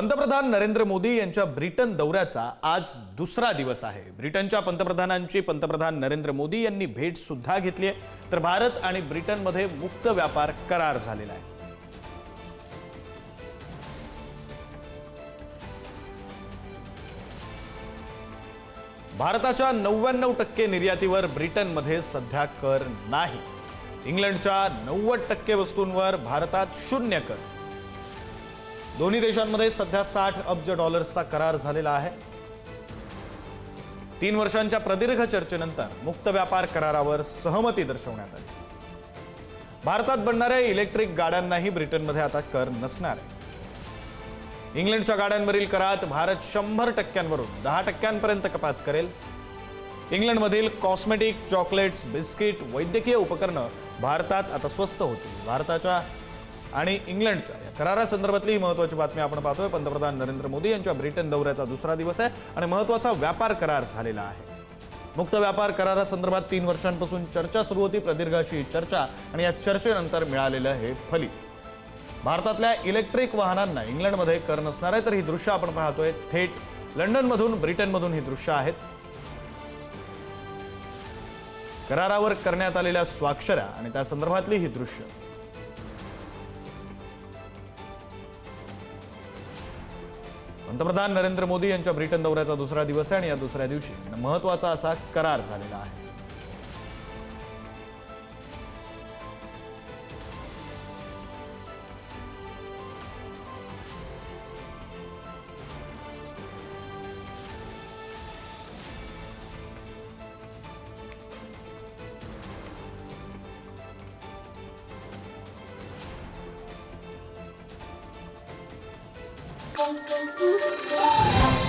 पंतप्रधान नरेंद्र मोदी यांच्या ब्रिटन दौऱ्याचा आज दुसरा दिवस आहे. ब्रिटनच्या पंतप्रधानांची पंतप्रधान नरेंद्र मोदी यांनी भेट सुद्धा घेतली आहे. तर भारत आणि ब्रिटनमध्ये मुक्त व्यापार करार झालेला आहे. भारताच्या नव्याण्णव टक्के निर्यातीवर ब्रिटनमध्ये सध्या कर नाही. इंग्लंडच्या नव्वद टक्के वस्तूंवर भारतात शून्य कर. दोन्ही देशांमध्ये सध्या साठ अब्ज डॉलर्सचा करार झालेला आहे. तीन वर्षांच्या प्रदीर्घ चर्चेनंतर मुक्त व्यापार करारावर सहमती दर्शवण्यात आली. भारतात बनणाऱ्या इलेक्ट्रिक गाड्यांनाही ब्रिटनमध्ये आता कर नसणार आहे. इंग्लंडच्या गाड्यांवरील करात भारत शंभर टक्क्यांवरून दहा टक्क्यांपर्यंत कपात करेल. इंग्लंडमधील कॉस्मेटिक चॉकलेट्स बिस्किट वैद्यकीय उपकरणं भारतात आता स्वस्त होतील. भारताच्या आणि इंग्लंडच्या या करारासंदर्भातली ही महत्वाची बातमी आपण पाहतोय. पंतप्रधान नरेंद्र मोदी यांच्या ब्रिटन दौऱ्याचा दुसरा दिवस आहे आणि महत्त्वाचा व्यापार करार झालेला आहे. मुक्त व्यापार करारासंदर्भात तीन वर्षांपासून चर्चा सुरू होती. प्रदीर्घ अशी चर्चा आणि या चर्चेनंतर मिळालेलं हे फलित भारतातल्या इलेक्ट्रिक वाहनांना इंग्लंडमध्ये कर नसणार आहे तर ही दृश्य आपण पाहतोय. थेट लंडनमधून ब्रिटनमधून ही दृश्य आहेत. करारावर करण्यात आलेल्या स्वाक्षऱ्या आणि त्या संदर्भातली ही दृश्य. पंतप्रधान नरेंद्र मोदी यांच्या ब्रिटन दौऱ्याचा दुसरा दिवस आहे आणि या दुसऱ्या दिवशी महत्त्वाचा असा करार झालेला आहे. pum, pum, pum.